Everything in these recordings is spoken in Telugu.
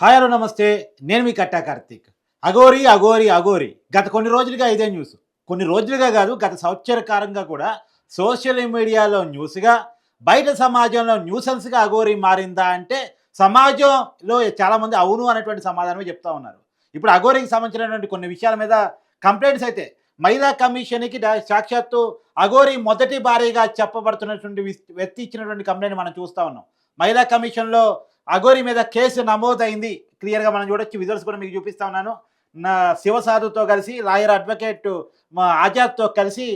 హాయ్ హలో నమస్తే. నేను మీ కట్టా కార్తీక్. అఘోరి అఘోరి అఘోరి. గత కొన్ని రోజులుగా ఇదే న్యూస్. కొన్ని రోజులుగా కాదు గత సంవత్సరకారంగా కూడా సోషల్ మీడియాలో న్యూస్గా బయట సమాజంలో న్యూసెన్స్గా అఘోరి మారిందా అంటే సమాజంలో చాలామంది అవును అనేటువంటి సమాధానమే చెప్తా ఉన్నారు. ఇప్పుడు అఘోరికి సంబంధించినటువంటి కొన్ని విషయాల మీద కంప్లైంట్స్ అయితే మహిళా కమిషన్కి సాక్షాత్తు అఘోరి మొదటి భారీగా చెప్పబడుతున్నటువంటి వ్యక్తి ఇచ్చినటువంటి కంప్లైంట్ మనం చూస్తూ ఉన్నాం. మహిళా కమిషన్లో అఘోరి మీద కేసు నమోదైంది. క్లియర్గా మనం చూడొచ్చు విజువల్స్ కూడా మీకు చూపిస్తా ఉన్నాను. నా శివసాధుతో కలిసి లాయర్ అడ్వకేట్ మా ఆజాద్తో కలిసి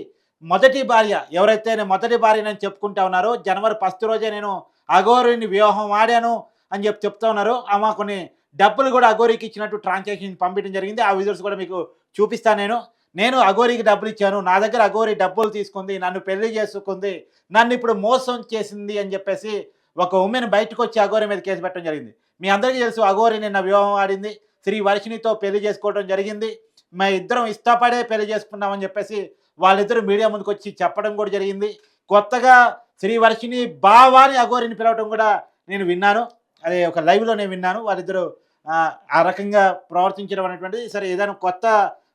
మొదటి భార్య ఎవరైతే మొదటి భార్య నేను చెప్పుకుంటా ఉన్నారో జనవరి ఫస్ట్ రోజే నేను అఘోరిని వివాహం ఆడాను అని చెప్పి చెప్తా ఉన్నారు. ఆమె కొన్ని డబ్బులు కూడా అఘోరికి ఇచ్చినట్టు ట్రాన్సాక్షన్ పంపించడం జరిగింది. ఆ విజువల్స్ కూడా మీకు చూపిస్తాను నేను. నేను అఘోరికి డబ్బులు ఇచ్చాను. నా దగ్గర అఘోరి డబ్బులు తీసుకుంది నన్ను పెళ్ళి చేసుకుంది నన్ను ఇప్పుడు మోసం చేసింది అని చెప్పేసి ఒక ఉమెన్ బయటకు వచ్చి అఘోరి మీద కేసు పెట్టడం జరిగింది. మీ అందరికీ తెలుసు అఘోరి నిన్న వివాహం ఆడింది. శ్రీ వర్షినితో పెళ్ళి చేసుకోవడం జరిగింది. మా ఇద్దరం ఇష్టపడే పెళ్ళి చేసుకున్నామని చెప్పేసి వాళ్ళిద్దరూ మీడియా ముందుకు వచ్చి చెప్పడం కూడా జరిగింది. కొత్తగా శ్రీ వర్షిని బావాని అఘోరిని పిలవడం కూడా నేను విన్నాను. అదే ఒక లైవ్లో నేను విన్నాను. వాళ్ళిద్దరూ ఆ, ఆ రకంగా ప్రవర్తించడం అనేటువంటిది. సరే ఏదైనా కొత్త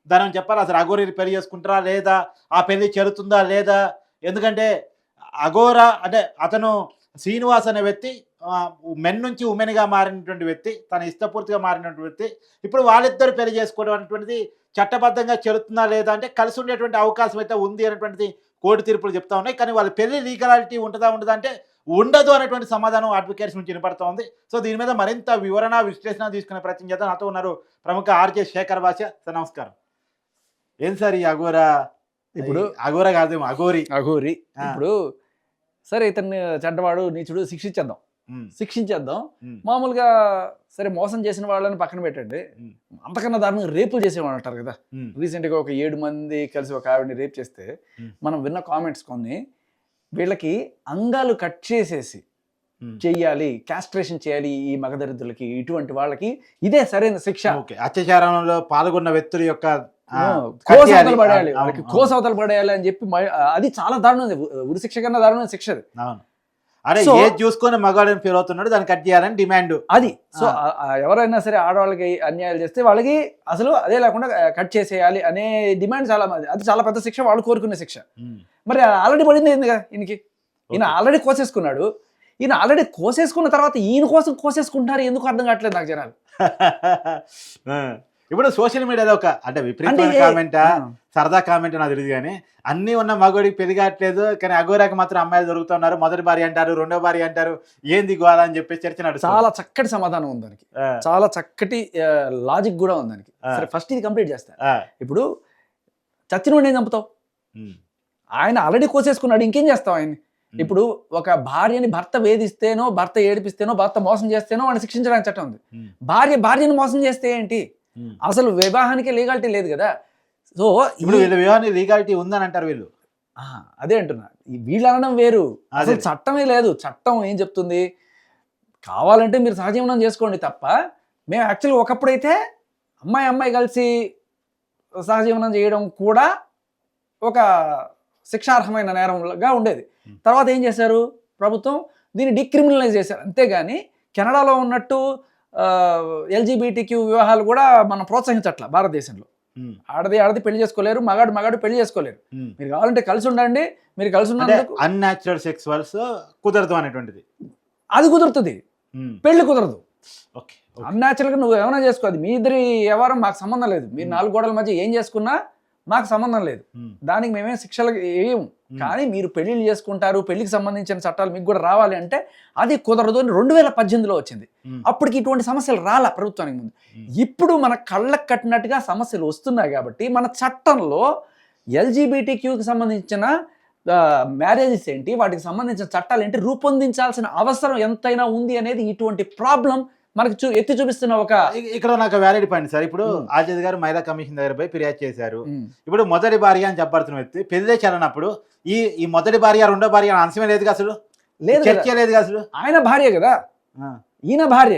ధనం చెప్పాలి? అసలు అఘోరిని పెళ్ళి చేసుకుంటారా? లేదా ఆ పెళ్ళి చెల్లుతుందా లేదా? ఎందుకంటే అఘోర అంటే అతను శ్రీనివాస్ అనే వ్యక్తి మెన్ నుంచి ఉమెన్గా మారినటువంటి వ్యక్తి తన ఇష్టపూర్తిగా మారినటువంటి వ్యక్తి ఇప్పుడు వాళ్ళిద్దరు పెళ్ళి చేసుకోవడం అనేటువంటిది చట్టబద్ధంగా చెల్లుతుందా లేదా అంటే కలిసి ఉండేటువంటి అవకాశం అయితే ఉంది అనేటువంటిది కోర్టు తీర్పులు చెప్తా ఉన్నాయి. కానీ వాళ్ళ పెళ్ళి లీగలాలిటీ ఉంటుందా ఉండదా అంటే ఉండదు అనేటువంటి సమాధానం అడ్వకేట్స్ నుంచి వినపడతా ఉంది. సో దీని మీద మరింత వివరణ విశ్లేషణ తీసుకునే ప్రయత్నం చేద్దాం. నాతో ఉన్నారు ప్రముఖ ఆర్జే శేఖర్ భాష. సార్ నమస్కారం. ఏం సార్ ఈ అఘోరా? ఇప్పుడు అఘోరా కాదేమో అఘోరి. అఘోరి. ఇప్పుడు సరే ఇతన్ని చెడ్డవాడు నీచుడు శిక్షించేద్దాం. శిక్షించేద్దాం. మామూలుగా సరే మోసం చేసిన వాళ్ళని పక్కన పెట్టండి. అంతకన్నా దారుణంగా రేపులు చేసేవాళ్ళు అంటారు కదా. రీసెంట్గా ఒక ఏడు మంది కలిసి ఒక ఆవిడని రేప్ చేస్తే. మనం విన్న కామెంట్స్ కొన్ని వీళ్ళకి అంగాలు కట్ చేసేసి. చెయ్యాలి క్యాస్ట్రేషన్ చేయాలి ఈ మగదరిద్రులకి ఇటువంటి వాళ్ళకి ఇదే సరైన శిక్ష. ఓకే. అత్యాచారంలో పాల్గొన్న వ్యక్తుల యొక్క కోస. అవతలు పడేయాలి వాళ్ళకి కోస అవతలు పడేయాలి అని చెప్పి అది చాలా దారుణం. ఉరి శిక్ష కన్నా దారుణమైన శిక్ష అది. అరే ఏది చూసుకొని మగాడని ఫీల్ అవుతున్నాడు దాన్ని కట్ చేయాలని డిమాండ్ అది. సో ఎవరైనా సరే ఆడవాళ్ళకి అన్యాయాలు చేస్తే వాళ్ళకి అసలు అదే లేకుండా కట్ చేసేయాలి అనే డిమాండ్ చాలా మంది. అది చాలా పెద్ద శిక్ష వాళ్ళు కోరుకునే శిక్ష. మరి ఆల్రెడీ పడింది ఏంది కదా ఈయనకి? ఈయన. ఆల్రెడీ కోసేసుకున్నాడు. ఈయన ఆల్రెడీ కోసేసుకున్న తర్వాత ఈయన కోసం కోసేసుకుంటారు ఎందుకు అర్థం కావట్లేదు నాకు జనాలు. ఇప్పుడు సోషల్ మీడియాలో ఒక అంటే విపరీతమైన కామెంటా సరదా కామెంట్ నాకు తెలియదు కానీ అన్నీ ఉన్న మగోడికి పెరిగట్లేదు కానీ అగోరాకి మాత్రం అమ్మాయిలు దొరుకుతున్నారు మొదటి భార్య అంటారు రెండో భార్య అంటారు ఏంది గోవాల అని చెప్పేసి చర్చ. చాలా చక్కటి సమాధానం ఉంది దానికి. చాలా చక్కటి లాజిక్ కూడా ఉంది దానికి. సరే ఫస్ట్ ఇది కంప్లీట్ చేస్తా. ఇప్పుడు చచ్చిన ఏం చంపుతావు? ఆయన ఆల్రెడీ కోసేసుకున్నాడు ఇంకేం చేస్తావు ఆయన్ని? ఇప్పుడు ఒక భార్యని భర్త వేధిస్తేనో భర్త ఏడిపిస్తేనో భర్త మోసం చేస్తేనో వాడిని శిక్షించడానికి చట్టం ఉంది. భార్య భార్యని మోసం చేస్తే ఏంటి. అసలు వివాహానికి లీగాలిటీ లేదు కదా. సో ఇప్పుడు వీళ్ళ వివాహానికి లీగాలిటీ ఉందని అంటారు వీళ్ళు అదే అంటున్నా. వీళ్ళు అనడం వేరు. అసలు. చట్టమే లేదు. చట్టం ఏం చెప్తుంది? కావాలంటే మీరు సహజీవనం చేసుకోండి తప్ప మేము యాక్చువల్గా ఒకప్పుడైతే అమ్మాయి అమ్మాయి కలిసి సహజీవనం చేయడం కూడా ఒక శిక్షార్హమైన నేరంగా ఉండేది. తర్వాత ఏం చేశారు? ప్రభుత్వం దీన్ని డిక్రిమినలైజ్ చేశారు. అంతేగాని కెనడాలో ఉన్నట్టు ఎల్జీబీటీక్యూ వివాహాలు కూడా మనం ప్రోత్సహించట్ల భారతదేశంలో. ఆడది ఆడది పెళ్ళి చేసుకోలేరు మగాడు మగాడు పెళ్ళి చేసుకోలేరు. మీరు కావాలంటే కలిసి ఉండండి మీరు కలిసి ఉన్నందుకు అన్యాచురల్ సెక్సువల్స్ కుదరదు అనేటువంటిది. అది కుదురుతుంది. పెళ్ళి కుదరదు. అన్యాచురల్గా నువ్వు ఏమైనా చేసుకో అది మీ ఇద్దరి వ్యవహారం మాకు సంబంధం లేదు. మీరు. నాలుగు గోడల మధ్య ఏం చేసుకున్నా మాకు సంబంధం లేదు. దానికి మేమేం శిక్షలు ఉమ్, కానీ మీరు పెళ్ళిళ్ళు చేసుకుంటారు పెళ్ళికి సంబంధించిన చట్టాలు మీకు కూడా రావాలి అంటే అది కుదరదు అని రెండు వేల పద్దెనిమిదిలో వచ్చింది. అప్పటికి ఇటువంటి సమస్యలు రాలా ప్రభుత్వానికి ముందు. ఇప్పుడు మన కళ్ళకు కట్టినట్టుగా సమస్యలు వస్తున్నాయి కాబట్టి మన చట్టంలో ఎల్జీబీటీ క్యూకి సంబంధించిన మ్యారేజెస్ ఏంటి వాటికి సంబంధించిన చట్టాలు ఏంటి రూపొందించాల్సిన అవసరం ఎంతైనా ఉంది అనేది ఇటువంటి ప్రాబ్లం మనకి చూ ఎత్తి చూపిస్తున్న ఒక ఇక్కడ నాకు వ్యాలిడ్ పాయింట్ సార్. ఇప్పుడు. ఆజాద్ గారు మహిళా కమిషన్ దగ్గర పోయి ఫిర్యాదు చేశారు. ఇప్పుడు మొదటి భార్య అని చెప్పబడుతున్న వ్యక్తి పెళ్ళి చేయాలన్నప్పుడు ఈ ఈ మొదటి భార్య రెండో భార్య అంశమే లేదు అసలు? లేదు. చర్చ లేదు అసలు? ఆయన భార్య కదా. ఈయన భార్య.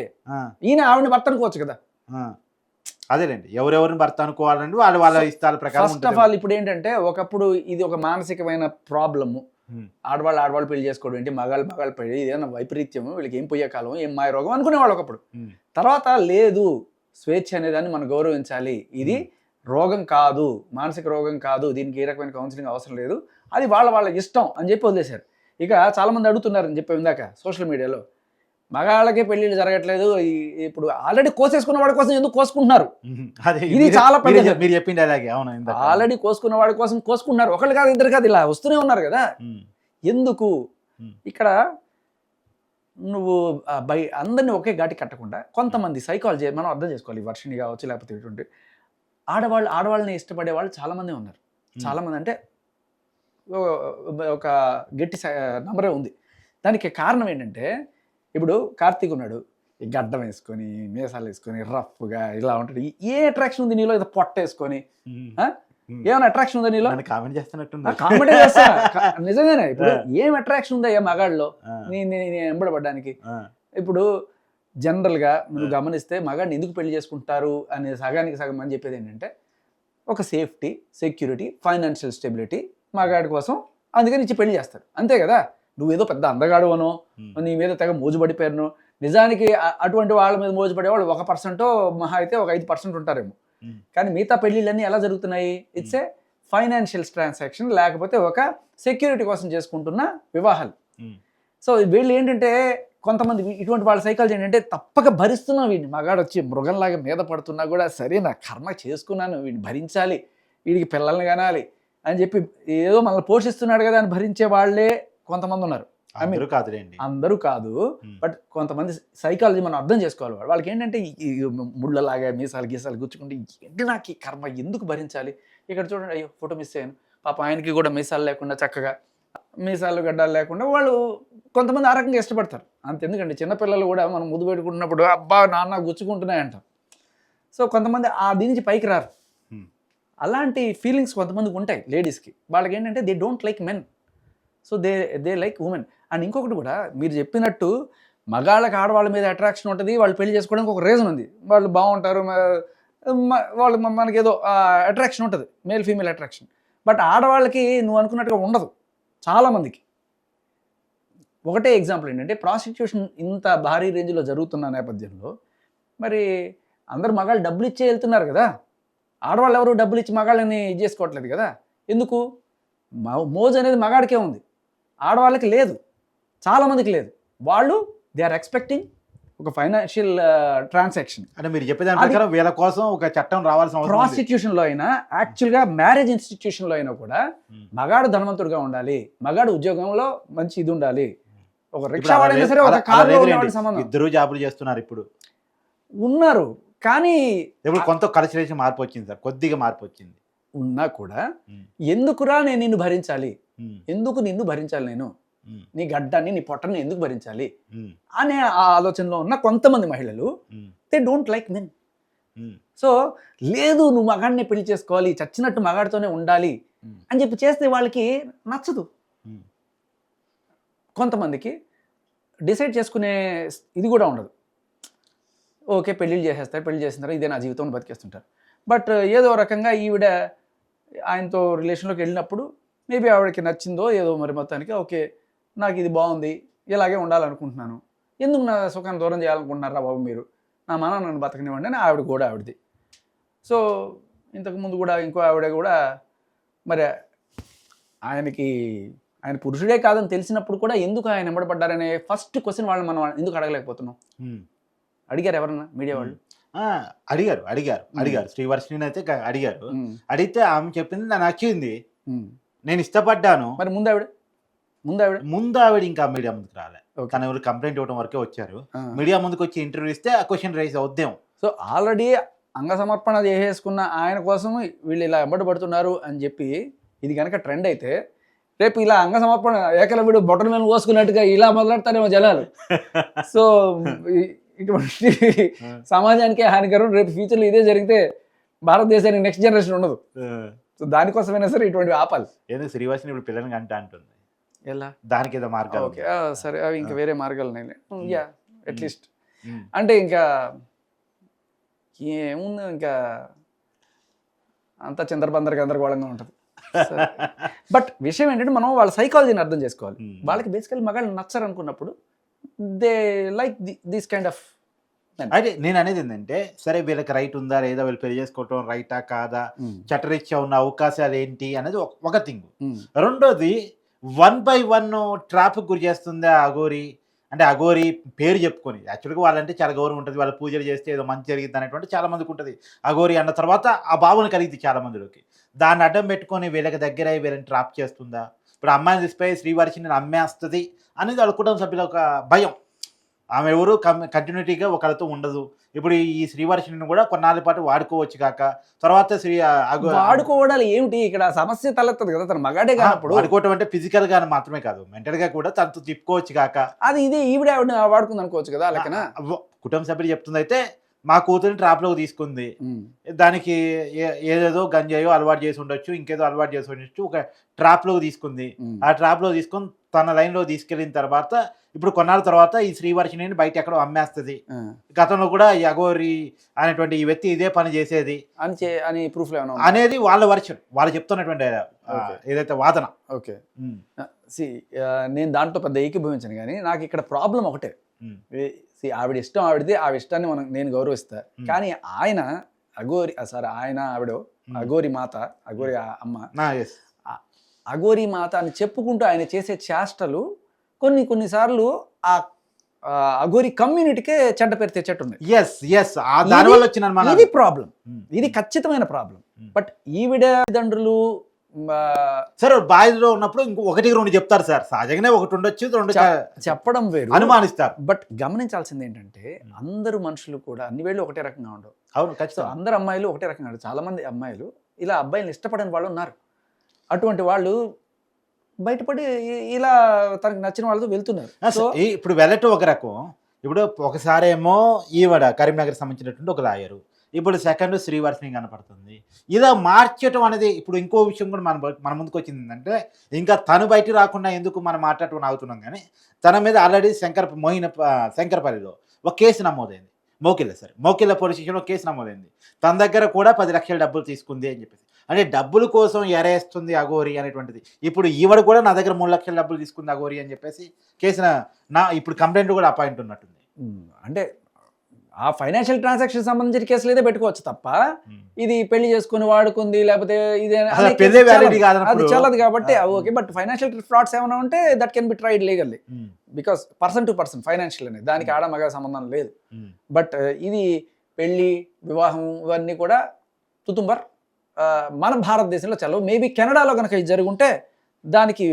ఈయన ఆవిడని భర్త అనుకోవచ్చు కదా. అదేలేండి. ఎవరెవరిని భర్త అనుకోవాలండి వాళ్ళ వాళ్ళ ఇష్టాల ప్రకారం ఫస్ట్ ఆఫ్ ఆల్ ఇప్పుడు ఏంటంటే ఒకప్పుడు ఇది ఒక మానసికమైన ప్రాబ్లము. ఆడవాళ్ళు ఆడవాళ్ళు పెళ్ళి చేసుకోవడం ఏంటి? మగాళ్ళు మగాళ్ళు పెళ్ళి ఇదేనా వైపరీత్యము? వీళ్ళకి ఏం పోయే కాలం ఏం మాయ రోగం? అనుకునేవాళ్ళు ఒకప్పుడు. తర్వాత లేదు. స్వేచ్ఛ అనేదాన్ని మనం గౌరవించాలి. ఇది రోగం కాదు. మానసిక రోగం కాదు. దీనికి ఏ రకమైన కౌన్సిలింగ్ అవసరం లేదు. అది వాళ్ళ వాళ్ళ ఇష్టం అని చెప్పి వదిలేశారు. ఇక చాలా మంది అడుగుతున్నారు అని చెప్పి ఇందాక సోషల్ మీడియాలో. మగాళ్ళకే పెళ్ళిళ్ళు జరగట్లేదు. ఇప్పుడు ఆల్రెడీ కోసేసుకున్న వాడి కోసం ఎందుకు కోసుకుంటున్నారు? అదే ఇది చాలా పెద్ద- మీరు- చెప్పింది అలాగే. అవును. ఆల్రెడీ కోసుకున్న వాడి కోసం కోసుకుంటున్నారు. ఒకళ్ళు కాదు ఇద్దరు కాదు ఇలా వస్తూనే ఉన్నారు కదా. ఎందుకు. ఇక్కడ నువ్వు బై అందరినీ ఒకే ఘాటి కట్టకుండా కొంతమంది సైకాలజీ మనం అర్థం చేసుకోవాలి ఈ వర్షిని కావచ్చు లేకపోతే ఇటువంటి ఆడవాళ్ళు ఆడవాళ్ళని ఇష్టపడే వాళ్ళు చాలామంది ఉన్నారు. చాలామంది అంటే ఒక గట్టి నంబరే ఉంది. దానికి కారణం ఏంటంటే ఇప్పుడు కార్తీక్ ఉన్నాడు. ఈ గడ్డం వేసుకొని మీసాలు వేసుకొని రఫ్గా ఇలా ఉంటాడు. ఏ అట్రాక్షన్ ఉంది నీలో? ఏదో పొట్ట వేసుకొని. ఏమైనా అట్రాక్షన్ ఉందా నీలో? కామెంట్ చేస్తున్నట్టుంది. కామెడీ చేస్తా. నిజంగానే ఇప్పుడు ఏం అట్రాక్షన్ ఉందా ఏ మగాడిలో ఆ, నీ నీ- నీ ఎంబడబడ్డానికి ఇప్పుడు జనరల్గా నువ్వు గమనిస్తే మగాడిని ఎందుకు పెళ్ళి చేసుకుంటారు అనే సగానికి సగం అని చెప్పేది ఏంటంటే ఒక సేఫ్టీ సెక్యూరిటీ ఫైనాన్షియల్ స్టెబిలిటీ మగాడి కోసం అందుకని ఇచ్చి పెళ్ళి చేస్తారు. అంతే కదా? నువ్వేదో పెద్ద అందగాడు అనో నీ మీద తెగ మోజుపడిపోయాను నిజానికి అటువంటి వాళ్ళ మీద మోజుపడే వాళ్ళు ఒక పర్సెంటో మహా అయితే ఒక ఐదు పర్సెంట్ ఉంటారేమో. కానీ మిగతా పెళ్ళిళ్ళన్నీ ఎలా జరుగుతున్నాయి? ఇట్స్ ఏ ఫైనాన్షియల్ ట్రాన్సాక్షన్ లేకపోతే ఒక సెక్యూరిటీ కోసం చేసుకుంటున్న వివాహాలు. సో వీళ్ళు ఏంటంటే కొంతమంది ఇటువంటి వాళ్ళ సైకాలజీ ఏంటంటే తప్పక భరిస్తున్నాం వీడిని. మగాడు వచ్చి మృగంలాగా మీద పడుతున్నా కూడా సరే నా కర్మ చేసుకున్నాను వీడిని భరించాలి వీడికి పిల్లల్ని కనాలి అని చెప్పి ఏదో మనల్ని పోషిస్తున్నాడు కదా అని భరించే వాళ్ళే కొంతమంది ఉన్నారు. అందరూ కాదులేండి. అందరూ కాదు బట్ కొంతమంది సైకాలజీ మనం అర్థం చేసుకోవాలి. వాళ్ళు. వాళ్ళకి ఏంటంటే ముళ్ళలాగా మీసాలు గీసాలు గుచ్చుకుంటే ఏంటి నాకు ఈ కర్మ? ఎందుకు భరించాలి? ఇక్కడ చూడండి అయ్యో ఫోటో మిస్ అయ్యాను. పాప ఆయనకి కూడా మీసాలు లేకుండా చక్కగా మీసాలు గడ్డాలు లేకుండా వాళ్ళు కొంతమంది ఆ రకంగా ఇష్టపడతారు. అంత ఎందుకంటే చిన్నపిల్లలు కూడా మనం ముద్దు పెట్టుకుంటున్నప్పుడు అబ్బా నాన్న గుచ్చుకుంటున్నాయి అంటాం సో కొంతమంది ఆ దీని నుంచి పైకి రారు. అలాంటి ఫీలింగ్స్ కొంతమందికి ఉంటాయి లేడీస్కి వాళ్ళకి ఏంటంటే they don't like men so they they like women and ఇంకొకటి కూడా మీరు చెప్పినట్టు మగాళ్ళకి ఆడవాళ్ళ మీద అట్రాక్షన్ ఉంటుంది వాళ్ళు పెళ్ళి చేసుకోవడానికి ఒక రీజన్ ఉంది. వాళ్ళు బాగుంటారు వాళ్ళు మనకి ఏదో అట్రాక్షన్ ఉంటుంది మేల్ ఫీమేల్ అట్రాక్షన్ బట్ ఆడవాళ్ళకి నువ్వు అనుకున్నట్టుగా ఉండదు చాలామందికి ఒకటే ఎగ్జాంపుల్ ఏంటంటే ప్రాసిక్యూషన్ ఇంత భారీ రేంజ్లో జరుగుతున్న నేపథ్యంలో మరి అందరు మగాళ్ళు డబ్బులు ఇచ్చే వెళ్తున్నారు కదా. ఆడవాళ్ళు ఎవరు డబ్బులు ఇచ్చి మగాళ్ళని ఇది చేసుకోవట్లేదు కదా. ఎందుకు? మోజ్ మోజు అనేది మగాడికే ఉంది. ఆడవాళ్ళకి లేదు. చాలామందికి లేదు. వాళ్ళు దే ఆర్ ఎక్స్పెక్టింగ్ ఒక ఫైనాన్షియల్ ట్రాన్సాక్షన్ అంటే మీరు చెప్పే దాని అది- ప్రకారం వీళ్ళ కోసం ఒక చట్టం రావాల్సిన అవసరం ఉంది. ప్రాసిక్యూషన్లో అయినా యాక్చువల్గా మ్యారేజ్ ఇన్స్టిట్యూషన్లో అయినా కూడా ఉమ్. మగాడు ధనవంతుడుగా ఉండాలి. మగాడు ఉద్యోగంలో మంచి ఇది ఉండాలి. ఒక రిక్షా వాడైనా సరే ఒక సంబంధం. ఇద్దరు జాబులు చేస్తున్నారు ఇప్పుడు. ఉన్నారు. కానీ ఇప్పుడు కొంత కలిసి మార్పు వచ్చింది సార్. కొద్దిగా మార్పు వచ్చింది. ఉన్నా కూడా ఉమ్, ఎందుకురా నేను నిన్ను భరించాలి? ఎందుకు నిన్ను భరించాలి నేను? నీ గడ్డాన్ని నీ పొట్టని ఎందుకు భరించాలి? అనే ఆ ఆలోచనలో ఉన్న కొంతమంది మహిళలు they don't like men so లేదు నువ్వు మగాడిని పెళ్ళి చేసుకోవాలి చచ్చినట్టు మగాడితోనే ఉండాలి అని చెప్పి చేస్తే వాళ్ళకి నచ్చదు. కొంతమందికి డిసైడ్ చేసుకునే ఇది కూడా ఉండదు. ఓకే పెళ్ళిళ్ళు చేసేస్తారు పెళ్ళి చేసిన ఇదే నా జీవితం బతికేస్తుంటారు. బట్ ఏదో రకంగా ఈవిడ ఆయనతో రిలేషన్లోకి వెళ్ళినప్పుడు మేబీ ఆవిడకి నచ్చిందో ఏదో మరి మొత్తానికి ఓకే నాకు ఇది బాగుంది ఇలాగే ఉండాలనుకుంటున్నాను. ఎందుకు నా సుఖాన్ని దూరం చేయాలనుకుంటున్నారా బాబు మీరు? నా మన నన్ను బతకనివ్వండి అని ఆవిడ కూడా ఆవిడది. సో ఇంతకుముందు కూడా ఇంకో ఆవిడ కూడా మరి ఆయనకి ఆయన పురుషుడే కాదని తెలిసినప్పుడు కూడా ఎందుకు ఆయన ఎంబడపడ్డారనే ఫస్ట్ క్వశ్చన్ వాళ్ళని మనం ఎందుకు అడగలేకపోతున్నాం. అడిగారు ఎవరన్నా మీడియా వాళ్ళు? అడిగారు అడిగారు అడిగారు. శ్రీవర్షిని అయితే అడిగారు. అడిగితే ఆమె చెప్పింది నాకు నచ్చింది. నేను ఇష్టపడ్డాను. మరి ముందు ఆవిడ ముందు ఆవిడ ముందు ఆవిడ ఇంకా మీడియా ముందుకు రాలే. తన ఎవరు కంప్లైంట్ ఇవ్వడం వరకే వచ్చారు. మీడియా ముందుకు వచ్చి ఇంటర్వ్యూ ఇస్తే ఆ క్వశ్చన్ రైజ్ అవుద్దాం సో ఆల్రెడీ అంగ సమర్పణ చేసేసుకున్న ఆయన కోసం వీళ్ళు ఇలా ఎంబడి పడుతున్నారు అని చెప్పి ఇది కనుక ట్రెండ్ అయితే రేపు ఇలా అంగ సమర్పణ ఏకలవిడు బొట్టల మీద పోసుకున్నట్టుగా ఇలా మొదలెడతారేమో జనాలు. సో ఇటువంటి సమాజానికే హానికరం. రేపు ఫ్యూచర్లో ఇదే జరిగితే భారతదేశానికి నెక్స్ట్ జనరేషన్ ఉండదు. సో దానికోసమైనా సరే ఇటువంటి ఆపాలి. ఏదో శ్రీవర్షిని ఇప్పుడు పిల్లలకి అంట అంటుంది. ఎలా? దానికి ఏదో మార్గాలు ఓకే. సరే అవి ఇంకా వేరే మార్గాలు ఉన్నాయి. యా అట్లీస్ట్ అంటే ఇంకా ఏముంది ఇంకా? అంతా చిందరబందర గందరగోళంగా ఉంటుంది. బట్ విషయం ఏంటంటే మనం వాళ్ళ సైకాలజీని అర్థం చేసుకోవాలి. వాళ్ళకి బేసికల్ మగాళ్ళు నచ్చరు అనుకున్నప్పుడు they like this kind of అయితే నేను అనేది ఏంటంటే సరే వీళ్ళకి రైట్ ఉందా లేదా వీళ్ళు పెళ్ళి చేసుకోవటం రైటా కాదా చట్టరీత్యా ఉన్న అవకాశాలు ఏంటి అనేది ఒక- థింగ్. రెండోది వన్ బై వన్ ట్రాఫిక్ గురి చేస్తుందా అఘోరి? అంటే అఘోరి పేరు చెప్పుకొని యాక్చువల్గా వాళ్ళంటే చాలా గౌరవం ఉంటుంది వాళ్ళ పూజలు చేస్తే ఏదో మంచి జరిగింది అనేటువంటి చాలా మందికి ఉంటుంది. అఘోరి అన్న తర్వాత ఆ భావన కలిగింది చాలా మందిలోకి. దాన్ని అడ్డం పెట్టుకొని వీళ్ళకి దగ్గర వీళ్ళని ట్రాప్ చేస్తుందా? ఇప్పుడు అమ్మాయిని తీసిపోయి శ్రీవారిని నేను అమ్మేస్తుంది అనేది వాళ్ళ కుటుంబ సభ్యుల ఒక భయం. ఆమె ఎవరు కంటిన్యూటీగా ఒకరితో ఉండదు. ఇప్పుడు ఈ శ్రీవర్షిని కూడా కొన్నాళ్ళ పాటు వాడుకోవచ్చు కాక తర్వాత శ్రీ వాడుకోవడాలు ఏమిటి? ఇక్కడ సమస్య తలెత్తదు కదా తన మగాడే కానప్పుడు. వాడుకోవటం అంటే ఫిజికల్గా మాత్రమే కాదు. మెంటల్గా కూడా తనతో తిప్పుకోవచ్చు కాక. అది ఇది ఈవిడ ఆవిడ వాడుకుంది అనుకోవచ్చు కదా వ- కుటుంబ సభ్యులు చెప్తుంది అయితే మా కూతురిని ట్రాప్లోకి తీసుకుంది. దానికి ఏ- ఏదేదో గంజాయో అలవాటు చేసి ఉండొచ్చు ఇంకేదో అలవాటు చేసి ఉండొచ్చు ఒక ట్రాప్లోకి తీసుకుంది. ఆ ట్రాప్లో తీసుకొని తన లైన్లో తీసుకెళ్ళిన తర్వాత ఇప్పుడు కొన్నాళ్ళ తర్వాత ఈ శ్రీవర్షిని బయట ఎక్కడో అమ్మేస్తుంది. గతంలో కూడా ఈ అగోరి అనేటువంటి ఈ వ్యక్తి ఇదే పని చేసేది. అని అని ప్రూఫ్ అనేది వాళ్ళ వర్షన్. వాళ్ళు చెప్తున్నటువంటి. ఏదైతే వాదన. ఓకే. సి నేను దాంట్లో పెద్ద ఏకీభవించాను కానీ నాకు ఇక్కడ ప్రాబ్లం ఒకటే. ఆవిడ ఇష్టం ఆవిడది ఆ ఇష్టాన్ని మనం నేను గౌరవిస్తా. కానీ ఆయన అగోరి సారీ ఆయన ఆవిడ. అగోరి మాత అగోరి ఆ అమ్మ. అగోరి మాత అని చెప్పుకుంటూ ఆయన చేసే చేష్టలు కొన్ని కొన్నిసార్లు ఆ అగోరి కమ్యూనిటీకే చెడ్డ పేరు తెచ్చేట్టున్నాయి yes yes ఆ దాని వల్ల వచ్చిన. ఇది ప్రాబ్లం. ఇది ఖచ్చితమైన ప్రాబ్లం. బట్ ఈవిడ తండ్రులు సార్ బాయ్లో ఉన్నప్పుడు ఇంకో ఒకటి రెండు చెప్తారు సార్. సహజంగానే ఒకటి ఉండొచ్చు రెండు చెప్- చెప్పడం వేరు. అనుమానిస్తారు. బట్ గమనించాల్సింది ఏంటంటే అందరు మనుషులు కూడా అన్ని వేళ్ళు ఒకటే రకంగా ఉండవు. అవును ఖచ్చితంగా. అందరు అమ్మాయిలు ఒకటే రకంగా ఉండవు చాలా మంది అమ్మాయిలు ఇలా అబ్బాయిలు ఇష్టపడని వాళ్ళు ఉన్నారు. అటువంటి వాళ్ళు బయటపడి ఇలా తనకు నచ్చిన వాళ్ళతో వెళ్తున్నారు. సో ఇప్పుడు వెళ్ళటం ఒక రకం. ఇప్పుడు ఒకసారి ఏమో ఈవిడ కరీంనగర్ సంబంధించినటువంటి ఒక లాయరు. ఇప్పుడు సెకండ్ శ్రీవర్షిని కనపడుతుంది. ఇలా మార్చటం అనేది ఇప్పుడు ఇంకో విషయం కూడా మన మన ముందుకు వచ్చింది ఏంటంటే ఇంకా తను బయట రాకుండా ఎందుకు మనం మాట్లాడటం అవుతున్నాం కానీ తన మీద ఆల్రెడీ శంకర్ మోహిన శంకరపల్లిలో ఒక కేసు నమోదైంది. మోకిల్ల సార్ మోకిల్ల పోలీస్ స్టేషన్లో కేసు నమోదైంది. తన దగ్గర కూడా పది లక్షల డబ్బులు తీసుకుంది అని చెప్పేసి. అంటే డబ్బుల కోసం ఎరేస్తుంది అఘోరి అనేటువంటిది. ఇప్పుడు ఈవిడ కూడా నా దగ్గర మూడు లక్షల డబ్బులు తీసుకుంది అఘోరి అని చెప్పేసి కేసు నా- ఇప్పుడు కంప్లైంట్ కూడా అపాయింట్ ఉన్నట్టుంది. అంటే ఆ ఫైనాన్షియల్ ట్రాన్సాక్షన్ సంబంధించిన కేసులు అయితే పెట్టుకోవచ్చు తప్ప ఇది పెళ్ళి చేసుకుని వాడుకుంది లేకపోతే ఇది అది చల్లదు కాబట్టి ఓకే బట్ ఫైనాన్షియల్ ఫ్రాడ్స్ ఏమైనా ఉంటే that can be tried legally because person to person financial అనేది దానికి ఆడ మగ సంబంధం లేదు. బట్ ఇది పెళ్ళి వివాహం ఇవన్నీ కూడా తుతుంబర్ మన భారతదేశంలో చల్లవు. మేబీ కెనడాలో కనుక ఇది జరుగుంటే దానికి.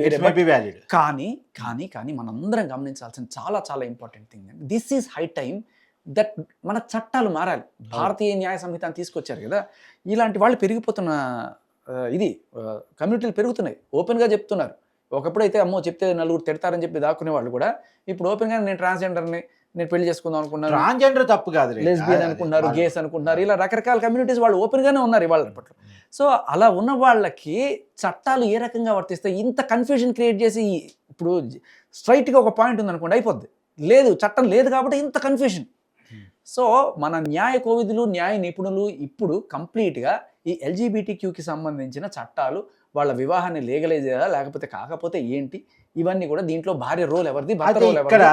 కానీ కానీ కానీ మనందరం గమనించాల్సిన చాలా చాలా important thing this is high time that మన చట్టాలు మారాలి. భారతీయ న్యాయ సంహితను తీసుకొచ్చారు కదా ఇలాంటి వాళ్ళు పెరిగిపోతున్న ఇది కమ్యూనిటీలు పెరుగుతున్నాయి. ఓపెన్గా చెప్తున్నారు. ఒకప్పుడు అయితే అమ్మో చెప్తే నలుగురు తిడతారని చెప్పి దాక్కునే వాళ్ళు కూడా ఇప్పుడు ఓపెన్గా నేను ట్రాన్స్జెండర్ని నేను పెళ్ళి చేసుకుందాం అనుకున్నాను. ట్రాన్స్జెండర్ తప్పు కాదు. లెస్బియన్ అది- గేస్ అనుకుంటున్నారు ఇలా రకరకాల కమ్యూనిటీస్ వాళ్ళు ఓపెన్ గానే ఉన్నారు ఇవాళ రేపట్లో సో అలా ఉన్న వాళ్ళకి చట్టాలు ఏ రకంగా వర్తిస్తాయి? ఇంత కన్ఫ్యూజన్ క్రియేట్ చేసి ఇప్పుడు straight గా ఒక పాయింట్ ఉందనుకోండి అయిపోద్ది. లేదు చట్టం లేదు కాబట్టి ఇంత కన్ఫ్యూజన్. సో మన న్యాయ కోవిదులు న్యాయ నిపుణులు ఇప్పుడు కంప్లీట్గా ఈ ఎల్జీబీటీ క్యూకి సంబంధించిన చట్టాలు వాళ్ళ వివాహాన్ని లీగలైజ్ చేయాలా లేకపోతే కాకపోతే ఏంటి? ఇవన్నీ కూడా దీంట్లో భార్య రోల్ ఎవరిది ఇక్కడ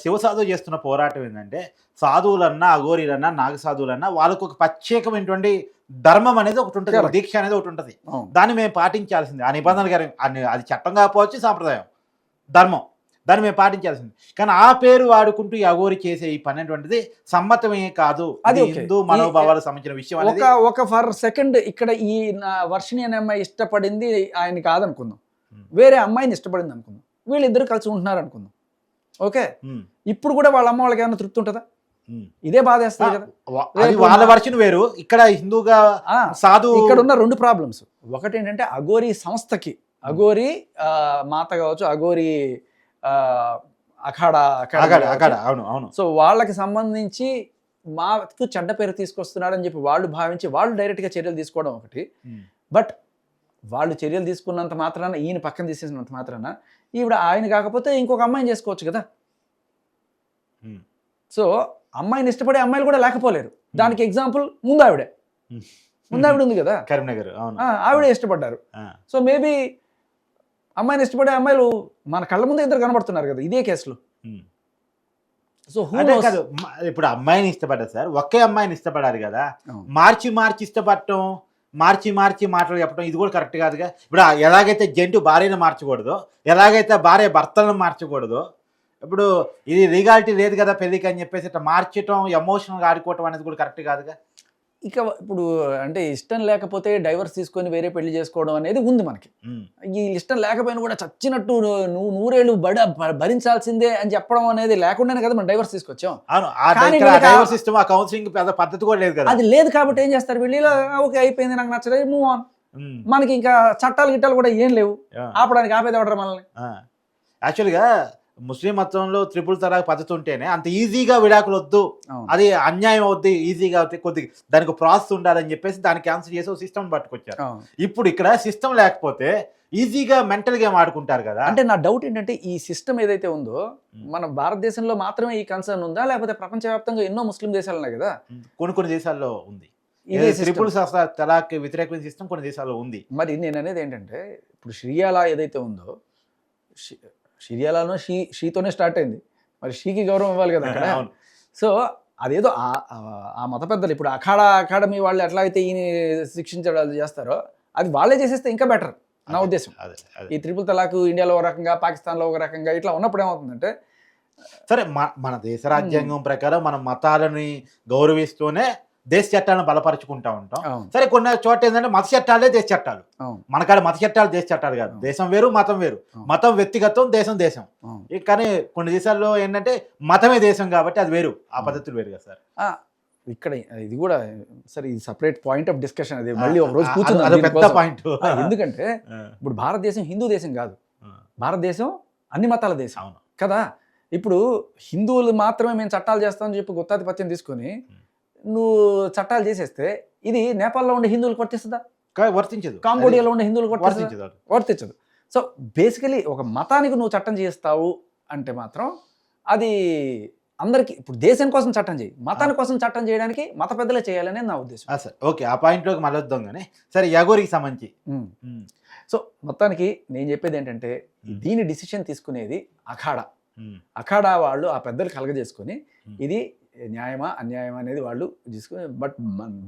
శివ సాధువు చేస్తున్న పోరాటం ఏంటంటే సాధువులన్నా అఘోరీలన్నా నాగ సాధువులన్నా వాళ్ళకు ఒక ప్రత్యేకమైనటువంటి ధర్మం అనేది ఒకటి ఉంటుంది. దీక్ష అనేది ఒకటి ఉంటుంది. దాన్ని మేము పాటించాల్సింది. ఆ నిబంధనలు అది చట్టం కాకపోవచ్చు సాంప్రదాయం. ధర్మం. దాన్ని మేము పాటించాల్సింది. కానీ ఆ పేరు వాడుకుంటూ ఈ అఘోరి చేసే ఈ పని అనేటువంటిది సమ్మతమే కాదు. అది. హిందూ మనోభావాలకు సంబంధించిన విషయం ఒక ఒక ఫర్ సెకండ్ ఇక్కడ ఈ వర్షిణి అనే అమ్మాయి ఇష్టపడింది ఆయన కాదనుకుందాం. వేరే అమ్మాయిని ఇష్టపడింది అనుకుందాం. వీళ్ళిద్దరు కలిసి ఉంటున్నారు అనుకుందాం. ఓకే? ఇప్పుడు కూడా వాళ్ళ అమ్మ వాళ్ళకి ఏమైనా తృప్తి ఉంటుందా. ఇదే బాధేస్తుంది కదా. వాళ్ళ వర్షన్ వేరు. ఇక్కడ హిందూగా సాధు ఇక్కడ ఉన్న రెండు ప్రాబ్లమ్స్ ఒకటి ఏంటంటే అగోరి సంస్థకి. అగోరి ఆ, మాత కావచ్చు అగోరి ఆ, అఖాడా అఖాడా అవును అవును. సో వాళ్ళకి సంబంధించి మాకు చెడ్డ పేరు తీసుకొస్తున్నాడని చెప్పి వాళ్ళు భావించి వాళ్ళు డైరెక్ట్గా చర్యలు తీసుకోవడం ఒకటి. బట్ వాళ్ళు చర్యలు తీసుకున్నంత మాత్రాన ఈయన పక్కన తీసేసినంత మాత్రాన ఈవిడ ఆయన కాకపోతే ఇంకొక అమ్మాయిని చేసుకోవచ్చు కదా. సో అమ్మాయిని ఇష్టపడే అమ్మాయిలు కూడా లేకపోలేరు. దానికి ఎగ్జాంపుల్ ముందావిడే. Hmm. ముందావిడ ఉంది కదా. కరీంనగర్ ఆవిడే ఇష్టపడ్డారు. సో మేబీ అమ్మాయిని ఇష్టపడే అమ్మాయిలు మన కళ్ళ ముందే ఇద్దరు కనబడుతున్నారు కదా ఇదే కేసులో. సో అదే knows? కాదు ఇప్పుడు అమ్మాయిని ఇష్టపడ్డారు సార్ ఒకే అమ్మాయిని ఇష్టపడాలి కదా. మార్చి మార్చి ఇష్టపడటం మార్చి మార్చి మాటలు చెప్పడం ఇది కూడా కరెక్ట్ కాదుగా ఇప్పుడు ఎలాగైతే జంటు భార్యను మార్చకూడదో ఎలాగైతే భార్య భర్తలను మార్చకూడదో ఇప్పుడు ఇది లీగాలిటీ లేదు కదా పెళ్ళికి అని చెప్పేసి ఇట్లా మార్చటం ఎమోషనల్గా ఆడుకోవటం అనేది కూడా కరెక్ట్ కాదుగా ఇక ఇప్పుడు అంటే ఇష్టం లేకపోతే డైవర్స్ తీసుకొని వేరే పెళ్ళి చేసుకోవడం అనేది ఉంది మనకి ఉమ్. ఈ ఇష్టం లేకపోయినా కూడా చచ్చినట్టు నువ్వు నూరేళ్ళు బడ భరించాల్సిందే అని చెప్పడం అనేది లేకుండానే కదా మనం డైవర్స్ తీసుకొచ్చాం ఆ డైవర్స్ సిస్టమ్ కౌన్సిలింగ్ పెద్ద పద్ధతి కూడా లేదు కదా అది లేదు కాబట్టి ఏం చేస్తారు వీళ్ళు ఇలా ఓకే అయిపోయింది నాకు నచ్చలేదు మూవ్ ఆన్. మనకి ఇంకా చట్టాలు గిట్టాలు కూడా ఏం లేవు. ఆపడానికి ఆపేది ఎవడరు మనల్ని. యాక్చువల్గా ముస్లిం మతంలో త్రిపుల్ తలాక్ పద్ధతి ఉంటేనే అంత ఈజీగా విడాకులు వద్దు. అది అన్యాయం అవుద్ది ఈజీగా అవుతుంది కొద్ది దానికి ప్రాసెస్ ఉండాలని చెప్పేసి దాన్ని క్యాన్సిల్ చేసి సిస్టమ్ పట్టుకొచ్చారు. ఇప్పుడు ఇక్కడ సిస్టమ్ లేకపోతే ఈజీగా మెంటల్ గేమ్ ఆడుకుంటారు కదా. అంటే నా డౌట్ ఏంటంటే ఈ సిస్టమ్ ఏదైతే ఉందో మన భారతదేశంలో మాత్రమే ఈ కన్సర్న్ ఉందా? లేకపోతే ప్రపంచవ్యాప్తంగా ఎన్నో ముస్లిం దేశాలు ఉన్నాయి కదా కొన్ని కొన్ని దేశాల్లో ఉంది. తలాక్ వ్యతిరేకమైన సిస్టమ్ కొన్ని దేశాల్లో ఉంది. మరి నేను అనేది ఏంటంటే ఇప్పుడు షిరియాల ఏదైతే ఉందో షిరియాలాలో షీ షీతోనే స్టార్ట్ అయింది. మరి షీకి గౌరవం ఇవ్వాలి కదా అక్కడ. సో అదేదో ఆ మత పెద్దలు ఇప్పుడు అఖాడా అకాడమీ వాళ్ళు ఎట్లా అయితే ఈయన శిక్షించడాలు చేస్తారో అది వాళ్ళే చేసేస్తే ఇంకా బెటర్ నా ఉద్దేశం. ఈ త్రిపుల్ తలాక్ ఇండియాలో ఒక రకంగా పాకిస్తాన్లో ఒక రకంగా ఇట్లా ఉన్నప్పుడు ఏమవుతుందంటే సరే మన దేశ రాజ్యాంగం ప్రకారం మన మతాలని గౌరవిస్తూనే దేశ చట్టాలను బలపరుచుకుంటా ఉంటాం. సరే కొన్ని చోట ఏంటంటే మత చట్టాలే దేశ చట్టాలు. మనకాడ మత చట్టాలు దేశ చట్టాలు కాదు. దేశం వేరు మతం వేరు. మతం వ్యక్తిగతం దేశం దేశం. కానీ కొన్ని దేశాల్లో ఏంటంటే మతమే దేశం కాబట్టి అది వేరు. ఆ. పద్ధతులు వేరు కదా సార్ ఇక్కడ ఇది కూడా సరే ఇది సపరేట్ పాయింట్ ఆఫ్ డిస్కషన్ అది మళ్ళీ ఒక రోజు కూర్చుందాం అది పెద్ద. పాయింట్ ఎందుకంటే ఇప్పుడు భారతదేశం హిందూ దేశం కాదు. భారతదేశం అన్ని మతాల దేశం. అవును. కదా? ఇప్పుడు హిందువులు మాత్రమే మేము చట్టాలు చేస్తామని చెప్పి గుత్తాధిపత్యం తీసుకొని నువ్వు చట్టాలు చేసేస్తే ఇది నేపాల్లో ఉండే హిందువులకు వర్తిస్తుందా వర్తించదు. కాంబోడియాలో ఉండే హిందువులకు వర్తిస్తుందా వర్తించదు వర్తించదు. సో బేసికలీ ఒక మతానికి నువ్వు చట్టం చేస్తావు అంటే మాత్రం అది అందరికీ ఇప్పుడు దేశం కోసం చట్టం చేయి మతాని కోసం చట్టం చేయడానికి మత పెద్దలే చేయాలనే నా ఉద్దేశం. సరే ఓకే ఆ పాయింట్లోకి మళ్ళీ వద్దాం కానీ సరే యగోరికి సంబంధించి. సో మొత్తానికి నేను చెప్పేది ఏంటంటే దీని డిసిషన్ తీసుకునేది అఖాడా. అఖాడా వాళ్ళు ఆ పెద్దలు కలగజేసుకొని. ఇది న్యాయమా అన్యాయమా అనేది వాళ్ళు తీసుకుని బట్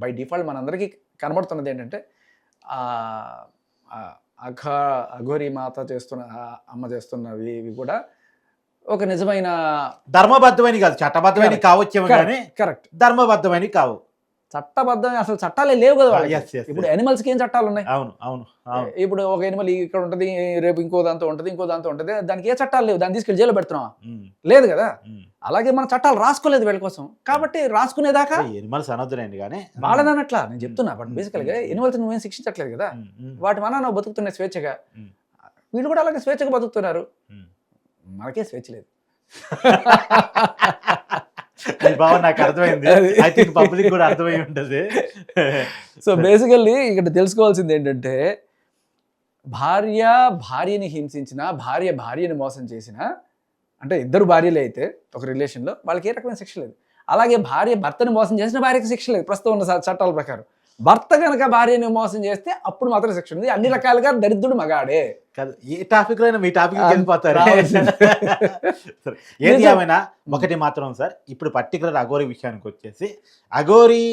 బై డిఫాల్ట్ మనందరికీ కనబడుతున్నది ఏంటంటే అఘా అఘోరి మాత చేస్తున్న అమ్మ చేస్తున్నవి ఇవి కూడా ఒక నిజమైన ధర్మబద్ధమైన కాదు చట్టబద్ధమైన. కావచ్చేమో కానీ కరెక్ట్ ధర్మబద్ధమైన కావు. చట్టబద్ధం అసలు చట్టాలే లేవు కదా వాళ్ళకి. ఇప్పుడు yes. యానిమల్స్కి ఏం చట్టాలు ఉన్నాయి? అవును అవును ఇప్పుడు ఒక ఎనిమల్ ఇక్కడ ఉంటుంది రేపు ఇంకో దాంతో ఉంటుంది ఇంకో దాంతో ఉంటుంది దానికి ఏ చట్టాలు లేవు? దాన్ని తీసుకెళ్ళి జైలు పెడుతున్నావా? లేదు కదా. అలాగే మన చట్టాలు రాసుకోలేదు వీళ్ళ కోసం. కాబట్టి రాసుకునేదాకా ఎనిమల్స్ అనొద్దులేండి కానీ వాళ్ళని అనట్లా నేను చెప్తున్నా బట్ బేసికల్గా ఎనిమల్స్ నువ్వేం శిక్షించట్లేదు కదా? వాటి మన నువ్వు బతుకుతున్నాయి స్వేచ్ఛగా. వీళ్ళు కూడా అలాగే స్వేచ్ఛగా బతుకుతున్నారు. మనకే స్వేచ్ఛ లేదు. భావం నాకు అర్థమైంది. ఐ థింక్ పబ్లిక్ కూడా అర్థమై ఉంటది. సో బేసికల్లీ ఇక్కడ తెలుసుకోవాల్సింది ఏంటంటే భార్య భార్యని హింసించిన భార్య భార్యని మోసం చేసిన అంటే ఇద్దరు భార్యలు అయితే ఒక రిలేషన్లో వాళ్ళకి ఏ రకమైన శిక్ష లేదు. అలాగే భార్య భర్తని మోసం చేసిన భార్యకి శిక్ష లేదు. ప్రస్తుతం ఉన్న చట్టాల ప్రకారం. భర్త కనుక భార్యని మోసం చేస్తే అప్పుడు మాత్రం శిక్ష ఉంది అన్ని రకాలుగా దరిద్రుడు మగాడే. కాదు ఏ టాపిక్లో అయినా మీ టాపిక్ వెళ్ళిపోతారు. ఏది. ఏమైనా ఒకటి మాత్రం సార్. ఇప్పుడు పర్టికులర్ అఘోరి విషయానికి వచ్చేసి అఘోరి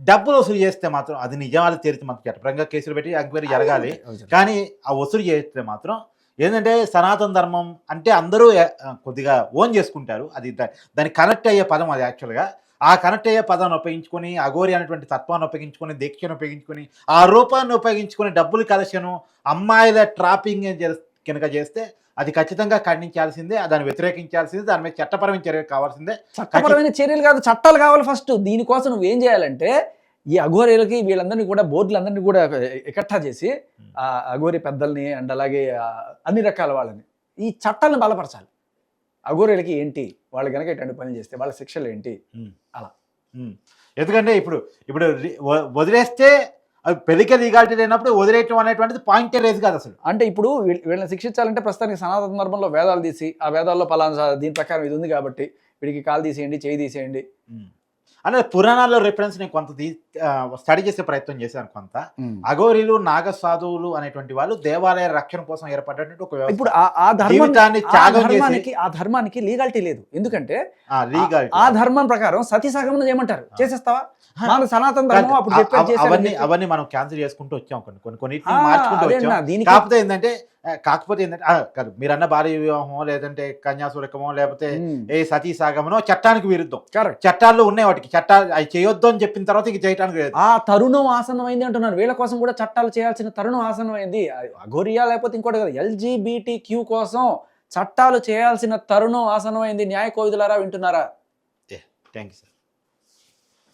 డబ్బులు వసూలు చేస్తే మాత్రం అది నిజాలు తేరితే మాకు చట్టపరంగా కేసులు పెట్టి ఎంక్వైరీ జరగాలి. కానీ ఆ వసూలు చేస్తే మాత్రం ఏంటంటే సనాతన ధర్మం అంటే అందరూ కొద్దిగా ఓన్ చేసుకుంటారు. అది దానికి కనెక్ట్ అయ్యే పదం అది యాక్చువల్గా ఆ కనెక్ట్ అయ్యే పదాన్ని ఉపయోగించుకొని అఘోరి అనేటువంటి తత్వాన్ని ఉపయోగించుకొని దీక్షను ఉపయోగించుకొని ఆ రూపాన్ని ఉపయోగించుకొని డబ్బులు కలెక్షను అమ్మాయిల ట్రాపింగ్ కనుక చేస్తే అది ఖచ్చితంగా ఖండించాల్సిందే దాన్ని వ్యతిరేకించాల్సిందే దాని మీద చట్టపరమైన చర్య కావాల్సిందే. చట్టపరమైన చర్యలు కాదు చట్టాలు కావాలి ఫస్ట్. దీనికోసం నువ్వు ఏం చేయాలంటే ఈ అఘోరీలకి వీళ్ళందరినీ కూడా బోర్డులందరినీ కూడా ఎకట్టా చేసి ఆ అఘోరి పెద్దల్ని అండ్ అలాగే అన్ని రకాల వాళ్ళని ఈ చట్టాలను బలపరచాలి. అఘోరీలకి ఏంటి? వాళ్ళు కనుక ఇటువంటి పనులు చేస్తే వాళ్ళ శిక్షలు ఏంటి? ఉమ్. ఎందుకంటే ఇప్పుడు ఇప్పుడు వదిలేస్తే అవి పెళ్ళికే లీగాలిటీ లేనప్పుడు వదిలేయటం అనేటువంటిది పాయింటే రేజ్ కాదు అసలు. అంటే ఇప్పుడు వీళ్ళ- వీళ్ళని శిక్షించాలంటే ప్రస్తుతానికి సనాతన ధర్మంలో వేదాలు తీసి ఆ వేదాల్లో పలానా దీని ప్రకారం ఇది ఉంది కాబట్టి వీడికి కాలు తీసేయండి చేయి తీసేయండి. అంటే పురాణాల్లో రిఫరెన్స్ నేను కొంత స్టడీ చేసే ప్రయత్నం చేశాను కొంత. అఘోరీలు నాగ సాధువులు అనేటువంటి వాళ్ళు దేవాలయ రక్షణ కోసం ఏర్పడినటువంటి ఒక ఇప్పుడు ఆ- ధర్మానికి ఆ ధర్మానికి లీగాలిటీ లేదు. ఎందుకంటే ఆ ధర్మం ప్రకారం సతీ సగమనం చేయమంటారు. చేసేస్తావా. మన సనాతన ధర్మం అప్పుడు అవన్నీ అవన్నీ మనం క్యాన్సిల్ చేసుకుంటూ వచ్చాం కొన్ని కొన్ని కొన్నిటిని ఆ, మార్చుకుంటూ వచ్చాం. కాకపోతే ఏంటంటే కాకపోతే ఏంటంటే కాదు మీరన్న భార్య వివాహమో లేదంటే కన్యాశురకమో లేకపోతే ఏ సతీ సాగమనో చట్టానికి విరుద్ధం. చట్టాల్లో ఉన్నాయి వాటికి. చట్టాలు అవి చేయొద్దు అని చెప్పిన తర్వాత ఇక చేయటానికి లేదు. ఆ తరుణం ఆసన్నమైంది అంటున్నాను. వీళ్ళ కోసం కూడా చట్టాలు చేయాల్సిన తరుణం ఆసన్నమైంది. అఘోరియా లేకపోతే ఇంకోటి కదా ఎల్జీబీటీ క్యూ కోసం చట్టాలు చేయాల్సిన తరుణం ఆసన్నమైంది. న్యాయ కోవిదులారా వింటున్నారా? Thank you sir.